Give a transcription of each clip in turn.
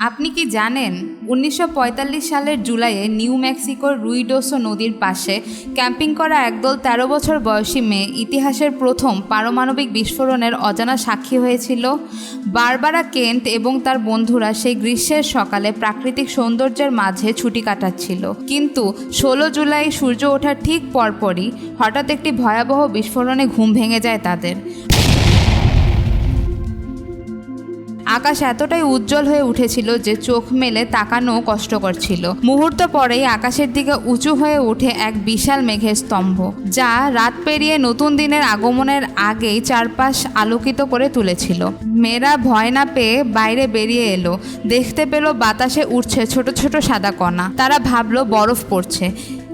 আপনি কি জানেন, উনিশশো পঁয়তাল্লিশ সালের জুলাইয়ে নিউ মেক্সিকোর রুইডোসো নদীর পাশে ক্যাম্পিং করা একদল তেরো বছর বয়সী মেয়ে ইতিহাসের প্রথম পারমাণবিক বিস্ফোরণের অজানা সাক্ষী হয়েছিল। বারবারা কেন্ট এবং তার বন্ধুরা সেই গ্রীষ্মের সকালে প্রাকৃতিক সৌন্দর্যের মাঝে ছুটি কাটাচ্ছিল। কিন্তু ষোলো জুলাই সূর্য ওঠার ঠিক পরপরই হঠাৎ একটি ভয়াবহ বিস্ফোরণে ঘুম ভেঙে যায় তাদের। আকাশ এতটাই উজ্জ্বল হয়ে উঠেছিল যে চোখ মেলে তাকানো কষ্টকর ছিল। মুহূর্ত পরেই আকাশের দিকে উঁচু হয়ে ওঠে এক বিশাল মেঘের স্তম্ভ, যা রাত পেরিয়ে নতুন দিনের আগমনের আগেই চারপাশ আলোকিত করে তুলেছিল। মেয়েরা ভয় না পেয়ে বাইরে বেরিয়ে এলো। দেখতে পেল বাতাসে উঠছে ছোট ছোট সাদা কণা। তারা ভাবলো বরফ পড়ছে।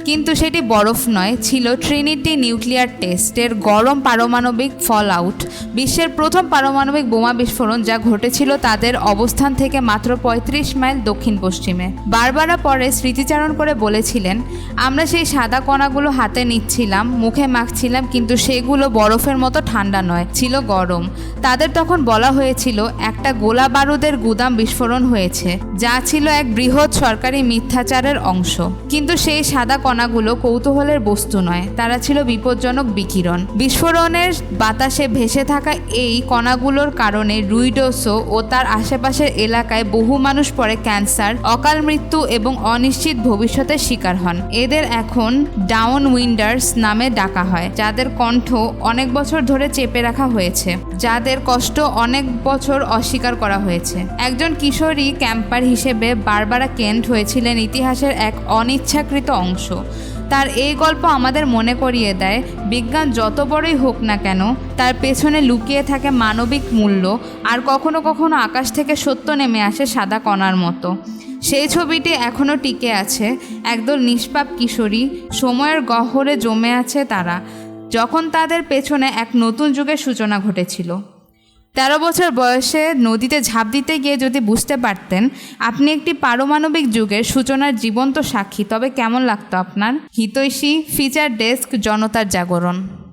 কিন্তু সেটি বরফ নয়, ছিল ট্রিনিটি নিউক্লিয়ার টেস্টের গরম পারমাণবিক ফল আউট বিশ্বের প্রথম পারমাণবিক বোমা বিস্ফোরণ যা ঘটেছিল তাদের অবস্থান থেকে মাত্র ৩৫ মাইল দক্ষিণ পশ্চিমে। বারবারা পরে স্মৃতিচারণ করে বলেছিলেন, আমরা সেই সাদা কণাগুলো হাতে নিচ্ছিলাম, মুখে মাখছিলাম, কিন্তু সেগুলো বরফের মতো ঠান্ডা নয়, ছিল গরম। তাদের তখন বলা হয়েছিল, একটা গোলা বারুদের গুদাম বিস্ফোরণ হয়েছে, যা ছিল এক বৃহৎ সরকারি মিথ্যাচারের অংশ। কিন্তু সেই সাদা কণাগুলো কৌতূহলের বস্তু নয়, তারা ছিল বিপজ্জনক বিকিরণ। বিস্ফোরণের বাতাসে ভেসে থাকা এই কণাগুলোর কারণে রুইডোসো ও তার আশেপাশের এলাকায় বহু মানুষ পরে ক্যান্সার, অকাল মৃত্যু এবং অনিশ্চিত ভবিষ্যতের শিকার হন। এদের এখন ডাউন উইন্ডার্স নামে ডাকা হয়, যাদের কণ্ঠ অনেক বছর ধরে চেপে রাখা হয়েছে, যাদের কষ্ট অনেক বছর অস্বীকার করা হয়েছে। একজন কিশোরী ক্যাম্পার হিসেবে বারবারা কেন্ট হয়েছিলেন ইতিহাসের এক অনিচ্ছাকৃত অংশ। তার এই গল্প আমাদের মনে করিয়ে দেয়, বিজ্ঞান যত বড়ই হোক না কেন, তার পেছনে লুকিয়ে থাকে মানবিক মূল্য আর কখনো কখনো আকাশ থেকে সত্য নেমে আসে সাদা কণার মতো। সেই ছবিটি এখনও টিকে আছে, একদল নিষ্পাপ কিশোরী, সময়ের গহরে জমে আছে তারা, যখন তাদের পেছনে এক নতুন যুগের সূচনা ঘটেছিল। তেরো বছর বয়সে নদীতে ঝাঁপ দিতে গিয়ে যদি বুঝতে পারতেন, আপনি একটি পারমাণবিক যুগের সূচনার জীবন্ত সাক্ষী, তবে কেমন লাগতো আপনার? হিতৈষী, ফিচার ডেস্ক, জনতার জাগরণ।